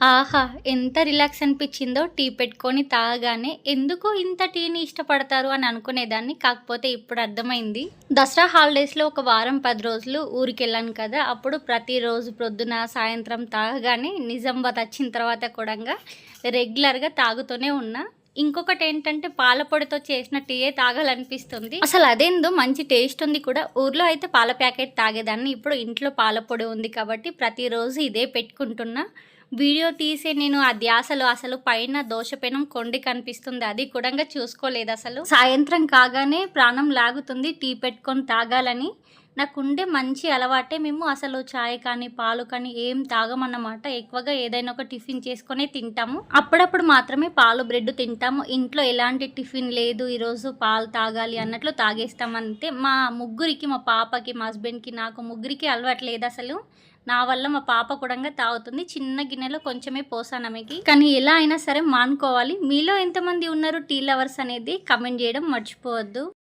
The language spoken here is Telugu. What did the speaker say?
ఆహా! ఎంత రిలాక్స్ అనిపించిందో టీ పెట్టుకొని తాగగానే. ఎందుకు ఇంత టీని ఇష్టపడతారు అని అనుకునేదాన్ని. కాకపోతే ఇప్పుడు అర్థమైంది. దసరా హాలిడేస్‌లో ఒక వారం, పది రోజులు ఊరికెళ్ళాను కదా! అప్పుడు ప్రతిరోజు ప్రొద్దున, సాయంత్రం తాగగానే నిజామాబాద్ వచ్చిన తర్వాత కూడంగా రెగ్యులర్‌గా తాగుతూనే ఉన్నా. ఇంకొకటేంటంటే పాల పొడితో చేసిన టీయే తాగాలనిపిస్తుంది. అసలు అదేందో మంచి టేస్ట్ ఉంది కూడా. ఊర్లో అయితే పాల ప్యాకెట్ తాగేదాన్ని. ఇప్పుడు ఇంట్లో పాల పొడి ఉంది కాబట్టి ప్రతిరోజు ఇదే పెట్టుకుంటున్నా. వీడియో తీసే నేను ఆ ధ్యాసలో అసలు పైన దోషపెనం కొండి కనిపిస్తుంది. అది కూడా చూసుకోలేదు అసలు సాయంత్రం కాగానే ప్రాణం లాగుతుంది టీ పెట్టుకొని తాగాలని. నాకుండే మంచి అలవాటే మేము అసలు చాయ్ కానీ, పాలు కానీ ఏం తాగమన్నమాట. ఎక్కువగా ఏదైనా ఒక టిఫిన్ చేసుకొనే తింటాము. అప్పుడప్పుడు మాత్రమే పాలు, బ్రెడ్ తింటాము. ఇంట్లో ఎలాంటి టిఫిన్ లేదు ఈరోజు పాలు తాగాలి అన్నట్లు తాగేస్తాం అంతే. మా ముగ్గురికి మా పాపకి, మా హస్బెండ్‌కి, నాకు ముగ్గురికి అలవాటు లేదు అసలు నా వల్ల మా పాప కూడా తాగుతుంది. చిన్న గిన్నెలో కొంచెమే పోసాను ఆమెకి. కానీ ఎలా అయినా సరే మానుకోవాలి. మీలో ఎంతమంది ఉన్నారు టీ లవర్స్ అనేది కమెంట్ చేయడం మర్చిపోవద్దు.